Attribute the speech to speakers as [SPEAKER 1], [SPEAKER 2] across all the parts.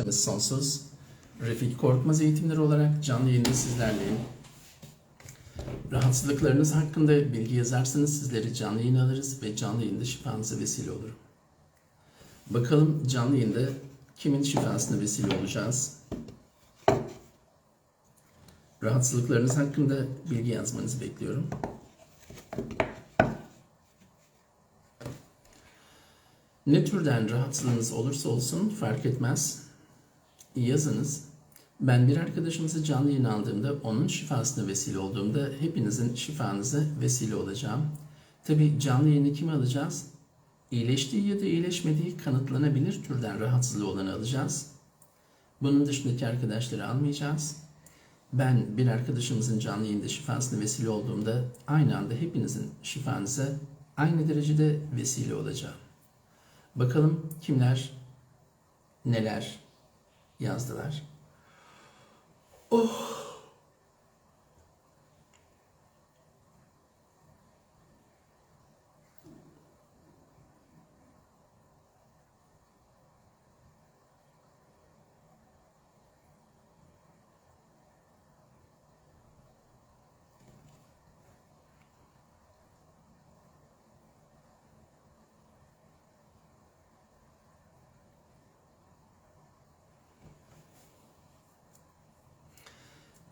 [SPEAKER 1] çetemiz sonsuz. Refik Korkmaz eğitimleri olarak canlı yayında sizlerleyim. Rahatsızlıklarınız hakkında bilgi yazarsanız sizleri canlı yayına alırız ve canlı yayında şifanıza vesile olurum. Bakalım canlı yayında kimin şifasına vesile olacağız? Rahatsızlıklarınız hakkında bilgi yazmanızı bekliyorum. Ne türden rahatsızlığınız olursa olsun fark etmez. Yazınız. Ben bir arkadaşımızı canlı yayın aldığımda onun şifasına vesile olduğumda hepinizin şifanıza vesile olacağım. Tabi canlı yayını kimi alacağız? İyileştiği ya da iyileşmediği kanıtlanabilir türden rahatsızlığı olanı alacağız. Bunun dışındaki arkadaşları almayacağız. Ben bir arkadaşımızın canlı yayında şifasına vesile olduğumda aynı anda hepinizin şifanıza aynı derecede vesile olacağım. Bakalım kimler neler yazdılar. Oh.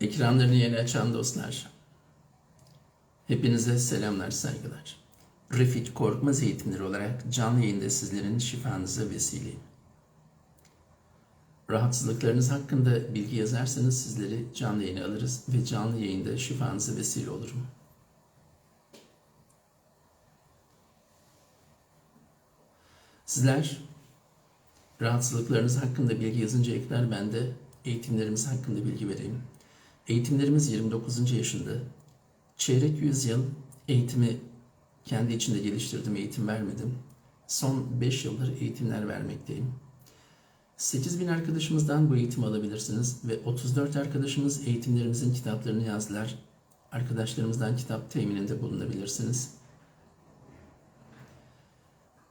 [SPEAKER 1] Ekranlarını yeni açan dostlar. Hepinize selamlar, saygılar. Refik Korkmaz eğitimleri olarak canlı yayında sizlerin şifanıza vesileyim. Rahatsızlıklarınız hakkında bilgi yazarsanız sizleri canlı yayına alırız ve canlı yayında şifanıza vesile olurum. Sizler rahatsızlıklarınız hakkında bilgi yazıncaya kadar ben de eğitimlerimiz hakkında bilgi vereyim. Eğitimlerimiz 29. yaşında. Çeyrek yüzyıl eğitimi kendi içinde geliştirdim, eğitim vermedim. Son 5 yıldır eğitimler vermekteyim. 8 bin arkadaşımızdan bu eğitimi alabilirsiniz ve 34 arkadaşımız eğitimlerimizin kitaplarını yazdılar. Arkadaşlarımızdan kitap temininde bulunabilirsiniz.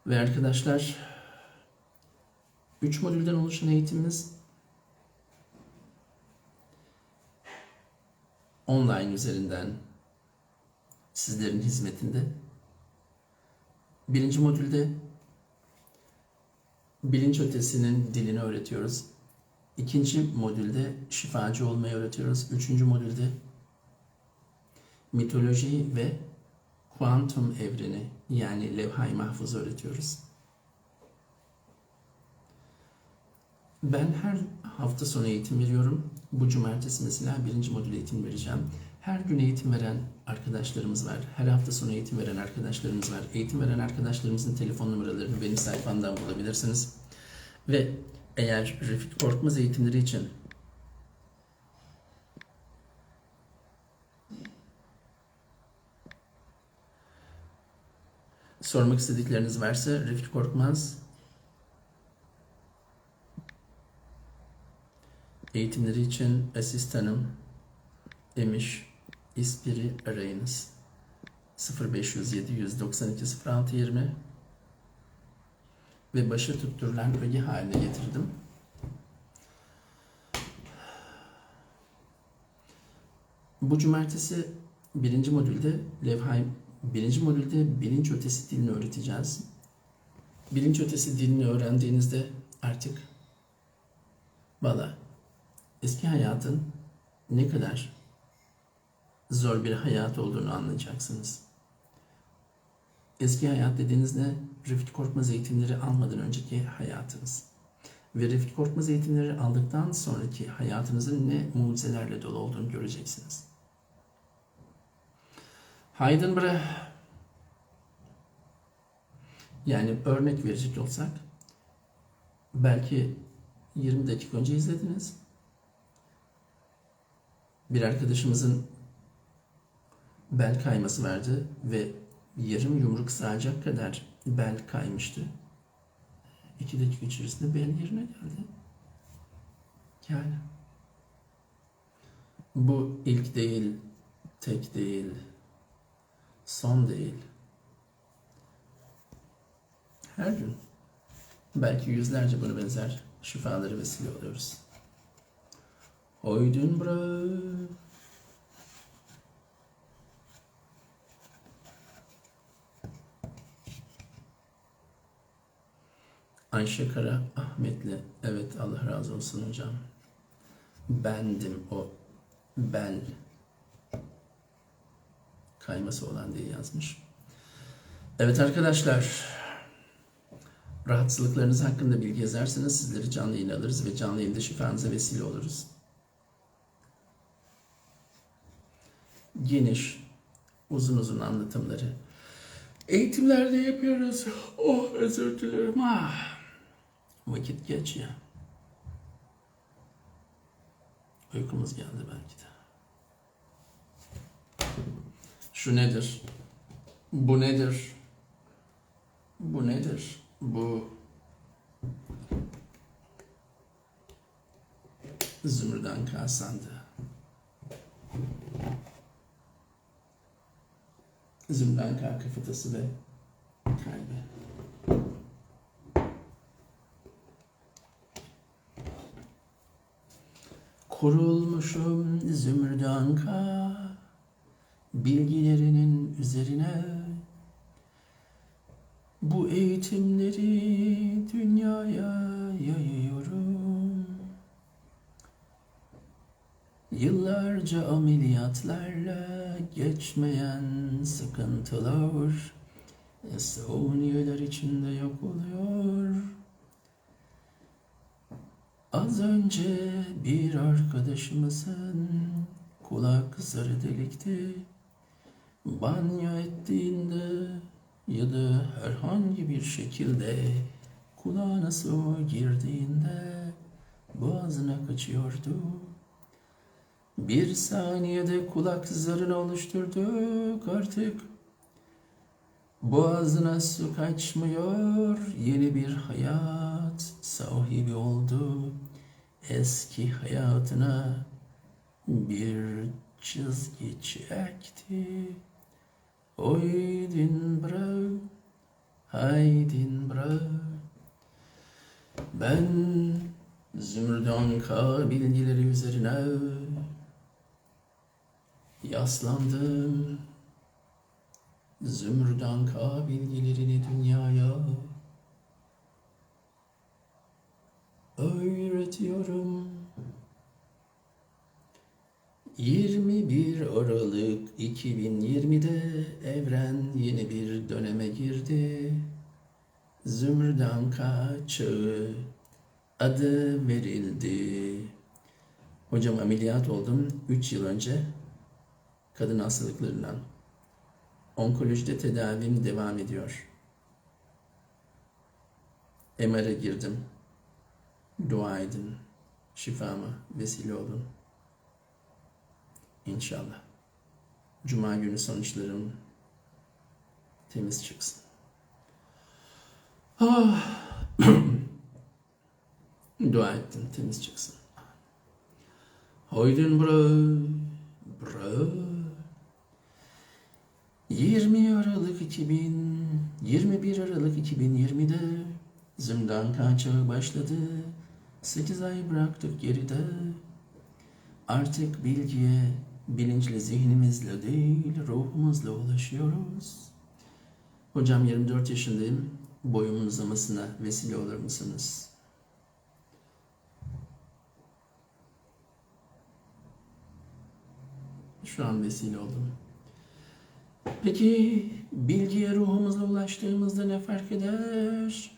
[SPEAKER 1] Ve arkadaşlar 3 modülden oluşan eğitimimiz online üzerinden sizlerin hizmetinde. Birinci modülde bilinç ötesinin dilini öğretiyoruz. İkinci modülde şifacı olmayı öğretiyoruz. Üçüncü modülde mitoloji ve kuantum evreni yani levha-i mahfuz öğretiyoruz. Ben her hafta sonu eğitim veriyorum. Bu cumartesi mesela birinci modül eğitim vereceğim. Her gün eğitim veren arkadaşlarımız var. Her hafta sonu eğitim veren arkadaşlarımız var. Eğitim veren arkadaşlarımızın telefon numaralarını benim sayfamdan bulabilirsiniz. Ve eğer Refik Korkmaz eğitimleri için sormak istedikleriniz varsa Refik Korkmaz Eğitimleri için asistanım Emiş İspiri arayınız. 0507 192 06 20 ve başı tutturulan öge haline getirdim. Bu cumartesi birinci modülde levha birinci modülde bilinç ötesi dilini öğreteceğiz. Bilinç ötesi dilini öğrendiğinizde artık valla eski hayatın ne kadar zor bir hayat olduğunu anlayacaksınız. Eski hayat dediğiniz ne? Refik Korkmaz eğitimleri almadan önceki hayatınız. Ve Refik Korkmaz eğitimleri aldıktan sonraki hayatınızın ne mucizelerle dolu olduğunu göreceksiniz. Heidenberg yani örnek verecek olsak belki 20 dakika önce izlediniz bir arkadaşımızın bel kayması vardı ve yarım yumruk sığacak kadar bel kaymıştı. İki dakika içerisinde bel yerine geldi. Yani bu ilk değil, tek değil, son değil. Her gün belki yüzlerce bunu benzer şifaları vesile oluyoruz. Hoydun bra. Ayşe Kara Ahmetli. Evet Allah razı olsun hocam. Bendim o bel kayması olan diye yazmış. Evet arkadaşlar rahatsızlıklarınız hakkında bilgi yazarsanız sizleri canlı yayın alırız ve canlı yayında şifanıza vesile oluruz. Geniş, uzun uzun anlatımları eğitimlerde yapıyoruz. Oh özür dilerim. Ah. Vakit geç ya. Uykumuz geldi belki de. Şu nedir? Bu nedir? Bu nedir? Bu Zümrüden Kasandı. Zümrüden K kafatası ve kalbi. Kurulmuşum zümrüden K bilgilerinin üzerine bu eğitimleri Yıllarca ameliyatlarla geçmeyen sıkıntılar saniyeler içinde yok oluyor. Az önce bir arkadaşımızın kulak zarı delikti. Banyo ettiğinde ya da herhangi bir şekilde kulağına su girdiğinde boğazına kaçıyordu. Bir saniyede kulak zarını oluşturduk artık. Boğazına su kaçmıyor, yeni bir hayat sahibi oldu. Eski hayatına bir çizgi çekti. Oydin bra, haydin bra. Ben zümrüdan K bilgileri üzerine yaslandım. Zümrüdan K bilgilerini dünyaya öğretiyorum. 21 Aralık 2020'de evren yeni bir döneme girdi. Zümrüdan K çağı adı verildi. Hocam ameliyat oldum 3 yıl önce kadın hastalıklarından. Onkolojide tedavim devam ediyor. MR'a girdim. Dua edin. Şifama vesile olun. İnşallah. Cuma günü sonuçlarım temiz çıksın. Ah. Dua ettim temiz çıksın. Hoydun bro. Bro. 20 Aralık 2000 21 Aralık 2020'de Zümrüdan Kaçağı başladı. 8 ay bıraktık geride. Artık bilgiye bilinçli zihnimizle değil ruhumuzla ulaşıyoruz. Hocam 24 yaşındayım. Boyumun uzamasına vesile olur musunuz? Şu an vesile oldum. Peki bilgiye ruhumuzla ulaştığımızda ne fark eder?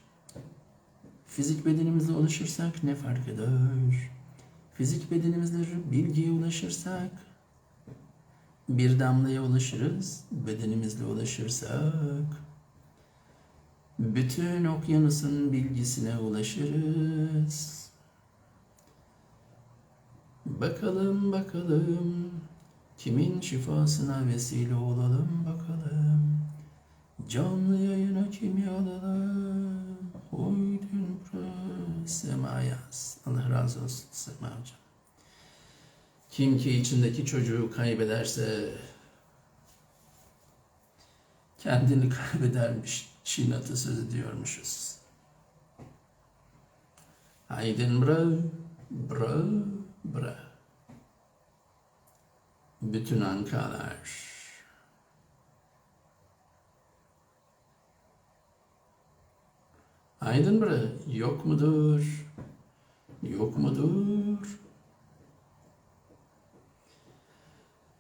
[SPEAKER 1] Fizik bedenimizle ulaşırsak ne fark eder? Fizik bedenimizle bilgiye ulaşırsak bir damlaya ulaşırız. Bedenimizle ulaşırsak bütün okyanusun bilgisine ulaşırız. Bakalım bakalım kimin şifasına vesile olalım bakalım. Canlı yayına kimi alalım? Oydun bra Sema yaz. Allah razı olsun Sema hocam. Kim ki içindeki çocuğu kaybederse kendini kaybedermiş. Çin atasözü diyormuşuz. Haydin bra, bra, bra. Bütün ankalar. Haydin bra, yok mudur? Yok mudur?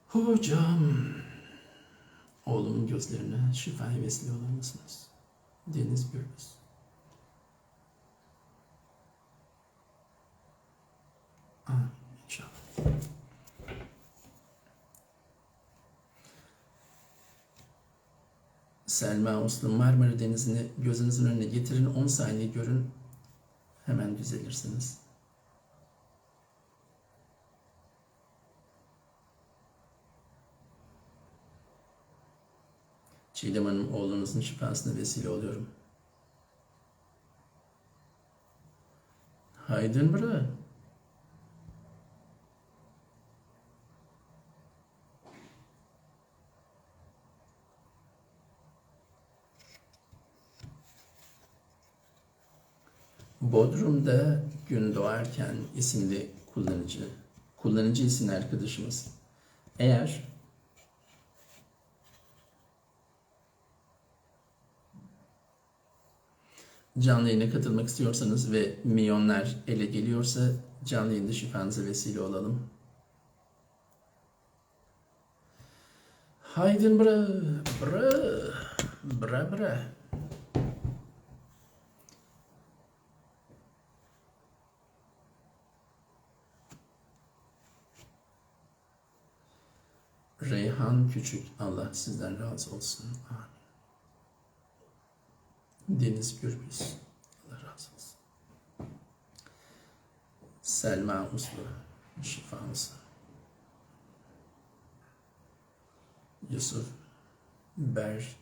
[SPEAKER 1] Hocam, oğlumun gözlerine şifaya vesile olur musunuz? Deniz Gürbüz. Amin inşallah. Selma Uslu Marmara Denizi'ni gözünüzün önüne getirin. 10 saniye görün. Hemen düzelirsiniz. Çiğdem Hanım oğlunuzun şifasına vesile oluyorum. Haydın bra. Bodrum'da gün doğarken isimli kullanıcı, kullanıcı isimli arkadaşımız. Eğer canlı yayına katılmak istiyorsanız ve milyonlar ele geliyorsa canlı yayında şifanıza vesile olalım. Haydin bra, bra, bra bra. Reyhan Küçük, Allah sizden razı olsun. Amin. Deniz Gürbüz, Allah razı olsun. Selma Uslu, şifa olsun. Yusuf Ber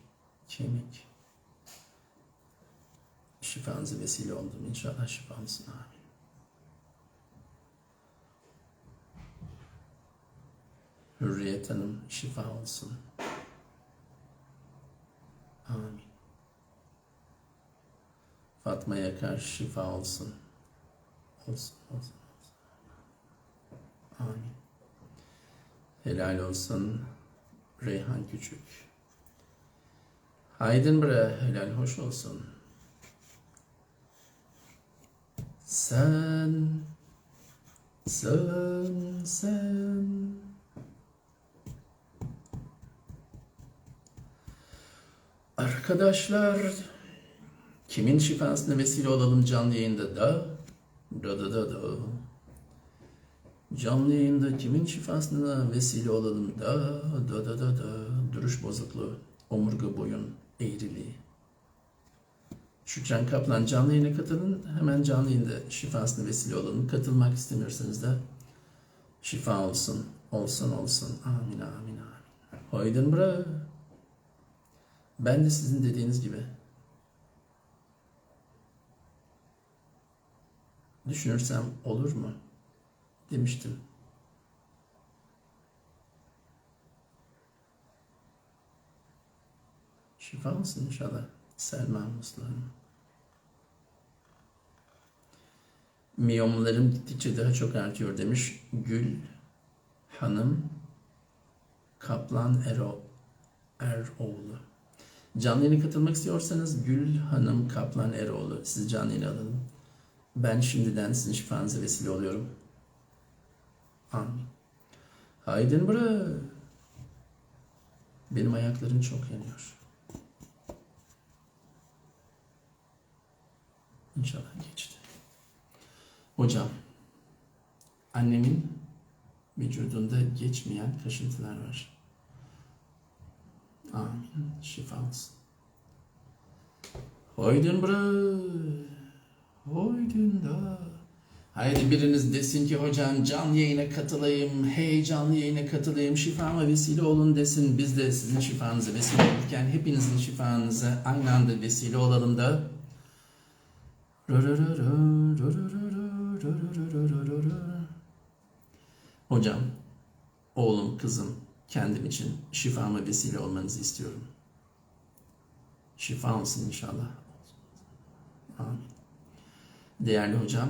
[SPEAKER 1] Kemik, şifanıza vesile oldum. İnşallah şifa olsun. Amin. Hürriyet Hanım şifa olsun. Amin. Fatma Yakar şifa olsun. Olsun, olsun, olsun. Amin. Helal olsun. Reyhan Küçük. Haydin bre, helal hoş olsun. Sen, sen, sen. Arkadaşlar, kimin şifasına vesile olalım canlı yayında da? Da da da da. Canlı yayında kimin şifasına vesile olalım da? Da da da da. Duruş bozukluğu, omurga boyun, eğriliği. Şükran Kaplan canlı yayına katılın. Hemen canlı yayında şifasına vesile olalım. Katılmak istemiyorsanız da şifa olsun, olsun olsun. Amin amin amin. Haydin bra. Ben de sizin dediğiniz gibi düşünürsem olur mu demiştim. Şifa olsun inşallah Selma Muslu Hanım. Miyomlarım gittikçe daha çok artıyor demiş Gül Hanım Kaplan Ero Eroğlu. Canlı yayına katılmak istiyorsanız Gül Hanım Kaplan Eroğlu sizi canlı yayına alalım. Ben şimdiden sizin şifanıza vesile oluyorum. Amin. Haydin bra. Benim ayaklarım çok yanıyor. İnşallah geçti. Hocam, annemin vücudunda geçmeyen kaşıntılar var. Amin. Şifa olsun. Hoydun bra. Hoydun da. Haydi biriniz desin ki hocam canlı yayına katılayım, hey canlı yayına katılayım, şifama vesile olun desin. Biz de sizin şifanıza vesile olurken hepinizin şifanıza aynı anda vesile olalım da. Hocam, oğlum, kızım, kendim için şifama vesile olmanızı istiyorum. Şifa olsun inşallah. Amin. Değerli hocam,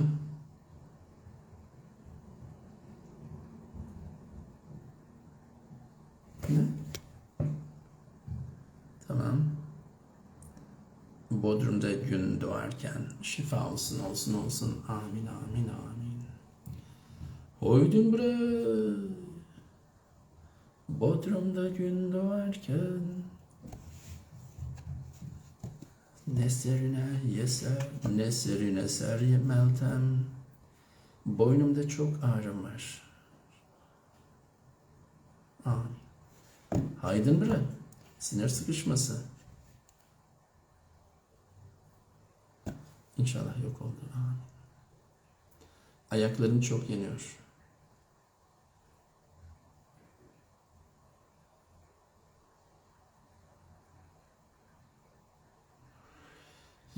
[SPEAKER 1] Ne? Tamam. Bodrum'da gün doğarken şifa olsun olsun olsun. Amin amin amin. Hoydun bre. Bodrum'da gün doğarken Neserine yeser, neserine ser meltem. Boynumda çok ağrım var. Amin. Haydın bre. Sinir sıkışması. İnşallah yok oldu. Amin. Ayaklarım çok yeniyor.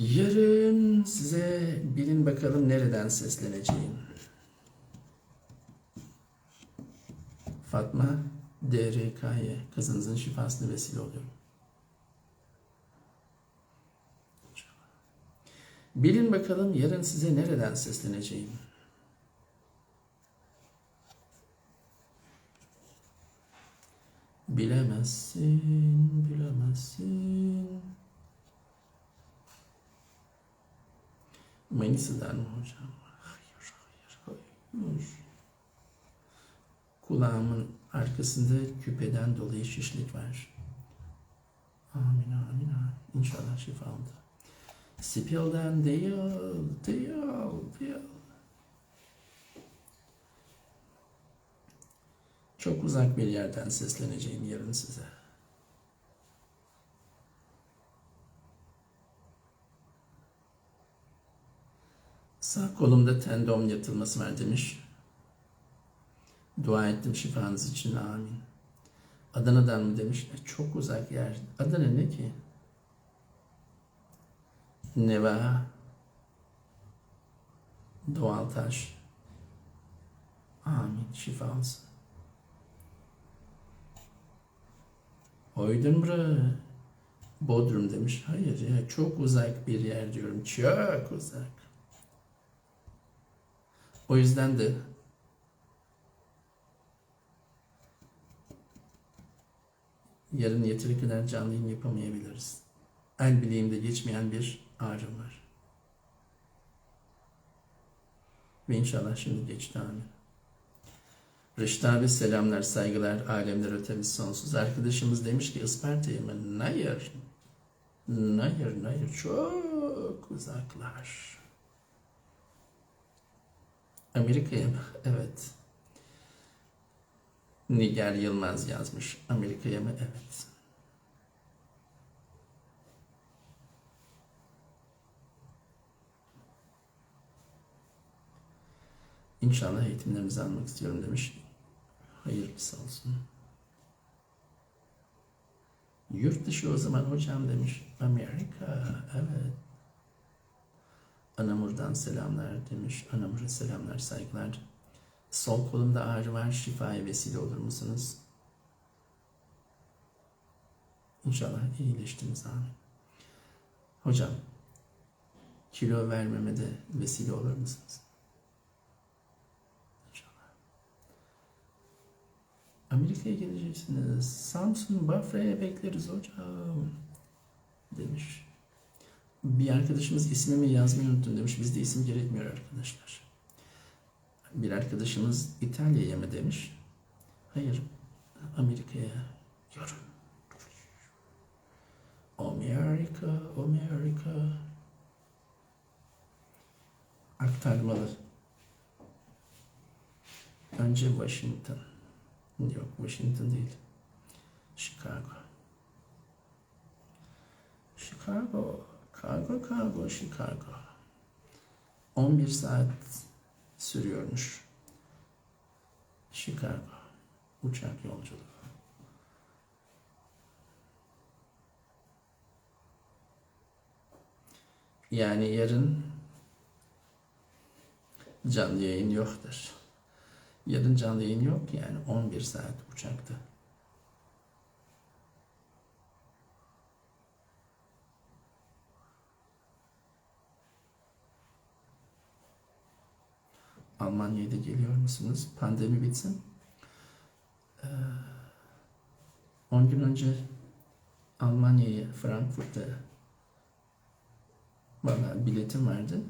[SPEAKER 1] Yarın size bilin bakalım nereden sesleneceğim. Fatma DRK'ye kızınızın şifasına vesile oluyorum. Bilin bakalım yarın size nereden sesleneceğim. Bilemezsin, bilemezsin. Manisa'dan mı hocam? Hayır, hayır, hayır. Kulağımın arkasında küpeden dolayı şişlik var. Amin, amin, amin. İnşallah şifa oldu. Spilden değil, değil, değil. Çok uzak bir yerden sesleneceğim yarın size. Sağ kolumda tendon yatılması var demiş. Dua ettim şifanız için amin. Adana'dan mı demiş? E, çok uzak yer. Adana ne ki? Neva. Doğal taş. Amin. Şifa olsun. Oydun bre. Bodrum demiş. Hayır ya çok uzak bir yer diyorum. Çok uzak. O yüzden de yarın yeteri kadar canlı yayın yapamayabiliriz. El bileğimde geçmeyen bir ağrım var. Ve inşallah şimdi geçti amin. Reşit abi selamlar, saygılar, alemler ötemiz sonsuz. Arkadaşımız demiş ki Isparta'ya mı? Hayır. Hayır, hayır. Çok uzaklar. Amerika'ya mı? Evet. Niger Yılmaz yazmış. Amerika'ya mı? Evet. İnşallah eğitimlerinizi almak istiyorum demiş. Hayırlısı olsun. Yurt dışı o zaman hocam demiş. Amerika, evet. Anamur'dan selamlar demiş. Anamur'a selamlar, saygılar. Sol kolumda ağrı var, şifaya vesile olur musunuz? İnşallah iyileştiniz amin. Hocam, kilo vermeme de vesile olur musunuz? İnşallah. Amerika'ya geleceksiniz. Samsun, Bafra'ya bekleriz hocam. Demiş. Bir arkadaşımız ismimi yazmayı unuttum demiş. Bizde isim gerekmiyor arkadaşlar. Bir arkadaşımız İtalya'ya mı demiş. Hayır, Amerika'ya. Yorum. Amerika, Amerika. Aktarmalı. Önce Washington. Yok, Washington değil. Chicago. Chicago. Chicago, Chicago, Chicago. 11 saat sürüyormuş. Chicago. Uçak yolculuğu. Yani yarın canlı yayın yoktur. Yarın canlı yayın yok yani 11 saat uçakta. Almanya'ya da geliyor musunuz? Pandemi bitsin. Ee, 10 gün önce Almanya'ya, Frankfurt'a valla biletim vardı.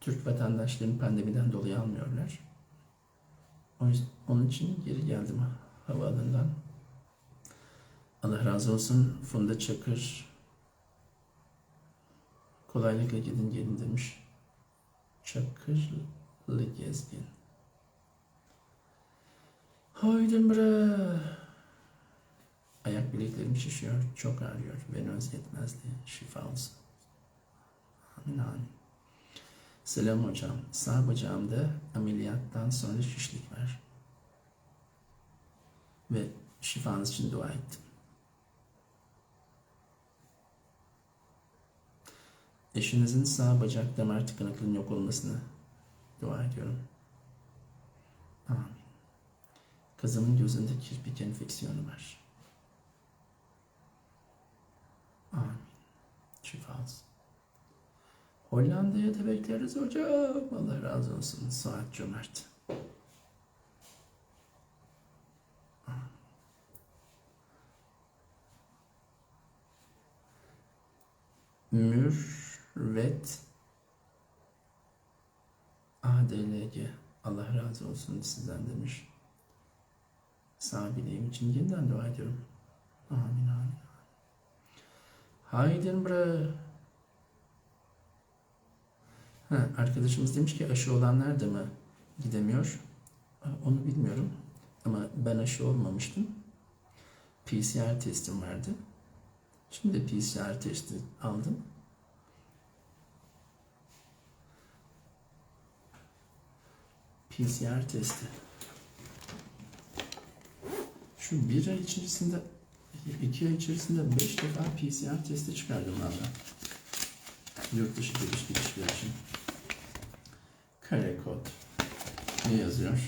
[SPEAKER 1] Türk vatandaşlarını pandemiden dolayı almıyorlar. Onun için geri geldim havaalanından. Allah razı olsun Funda Çakır kolaylıkla gidin gelin demiş. Çakırlı gezgin. Haydin bre. Ayak bileklerim şişiyor, çok ağrıyor. Venöz yetmezliği, şifa olsun. Amin amin. Selam hocam. Sağ bacağımda ameliyattan sonra şişlik var. Ve şifanız için dua ettim. Eşinizin sağ bacak damar tıkanıklığının yok olmasını dua ediyorum. Amin. Kızımın gözünde kirpik enfeksiyonu var. Amin. Şifa. Hollanda'ya da bekleriz hocam. Allah razı olsun. Saat cömert. Mürvet ADLG Allah razı olsun sizden demiş. Sağ bileğim için yeniden dua ediyorum. Amin amin. Haydin bre. Ha, arkadaşımız demiş ki aşı olanlar da mı gidemiyor? Onu bilmiyorum. Ama ben aşı olmamıştım. PCR testim vardı. Şimdi PCR testi aldım. PCR testi. Şu bir ay içerisinde, iki ay içerisinde beş defa PCR testi çıkardım valla. Yurt dışı giriş gidişler için. Kare kod. Ne yazıyor?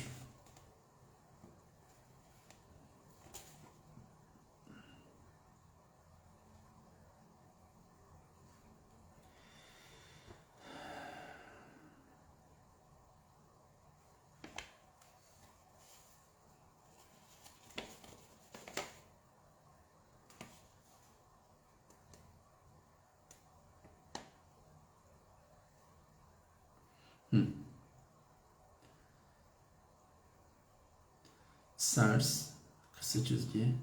[SPEAKER 1] SARS kısa çizgi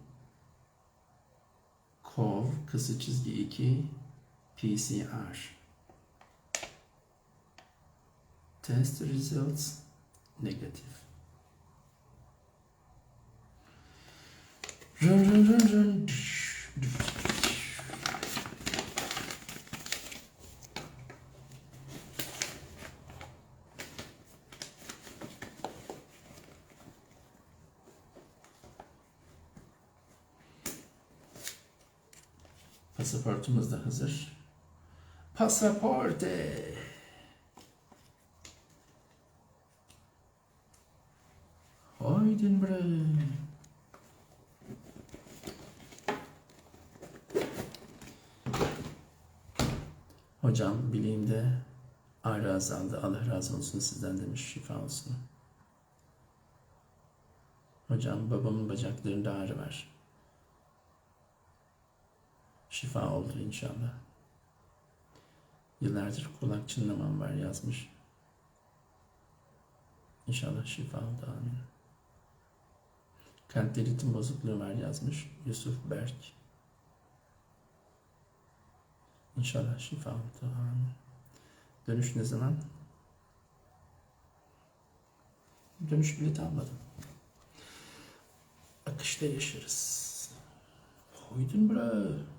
[SPEAKER 1] CoV kısa çizgi 2 PCR Test results negative. Run run run run. Pasaportumuz da hazır. Pasaporte. Haydin bre. Hocam bileğimde ağrı azaldı. Allah razı olsun sizden demiş. Şifa olsun. Hocam babamın bacaklarında ağrı var. Şifa oldu inşallah. Yıllardır kulak çınlamam var yazmış. İnşallah şifa oldu amin. Kalpte ritim bozukluğu var yazmış Yusuf Berk. İnşallah şifa oldu amin. Dönüş ne zaman? Dönüş bileti almadım. Akışta yaşarız. Hoydun bre.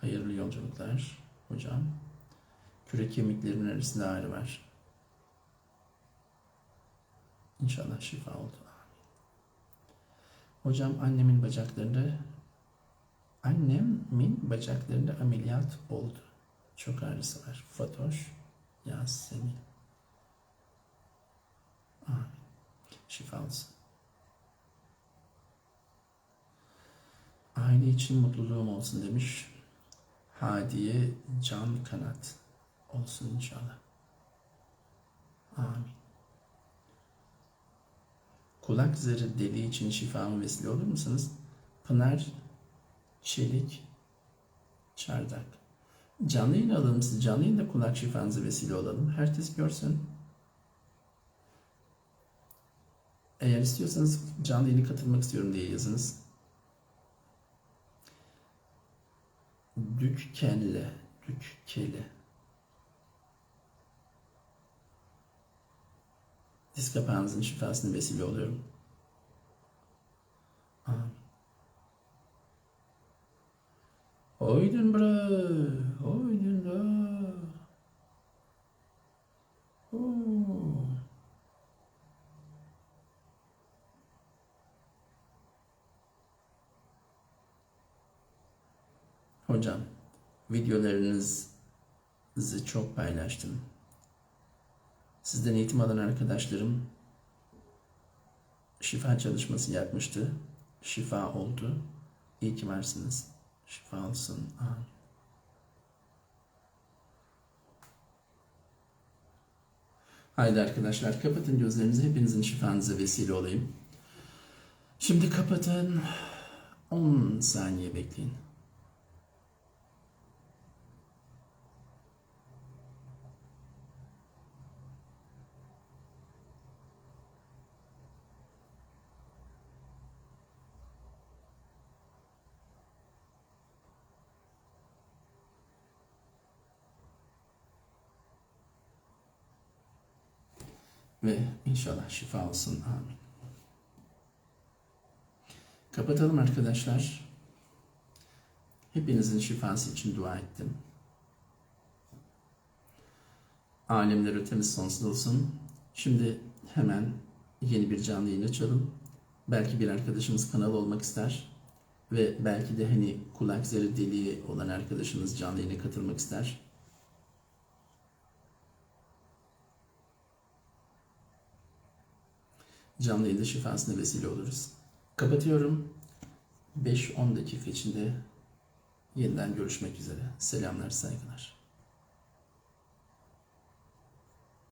[SPEAKER 1] Hayırlı yolculuklar hocam. Kürek kemiklerimin arasında ağrı var. İnşallah şifa oldu. Hocam annemin bacaklarında annemin bacaklarında ameliyat oldu. Çok ağrısı var. Fatoş Yasemin. Amin. Şifa olsun. Aile için mutluluğum olsun demiş. Hadiye Can Kanat olsun inşallah. Amin. kulak zarı deliği için şifama vesile olur musunuz? Pınar Çelik Çardak. Canlı alalım siz. Canlı yayında kulak şifanıza vesile olalım. Herkes görsün. Eğer istiyorsanız canlı yayına katılmak istiyorum diye yazınız. Dükkelle. Dükkelle. Diz kapağınızın şifasına vesile oluyorum. Oydun bra, oydun da. Oo. Hocam, videolarınızı çok paylaştım. Sizden eğitim alan arkadaşlarım şifa çalışması yapmıştı. Şifa oldu. İyi ki varsınız. Şifa olsun. Amin. Haydi arkadaşlar kapatın gözlerinizi. Hepinizin şifanıza vesile olayım. Şimdi kapatın. 10 saniye bekleyin. Ve inşallah şifa olsun. Amin. Kapatalım arkadaşlar. Hepinizin şifası için dua ettim. Alemler ötemiz sonsuz olsun. Şimdi hemen yeni bir canlı yayın açalım. Belki bir arkadaşımız kanal olmak ister. Ve belki de hani kulak zarı deliği olan arkadaşımız canlı yayına katılmak ister. Canlı yayında şifasına vesile oluruz. Kapatıyorum. 5-10 dakika içinde yeniden görüşmek üzere. Selamlar, saygılar.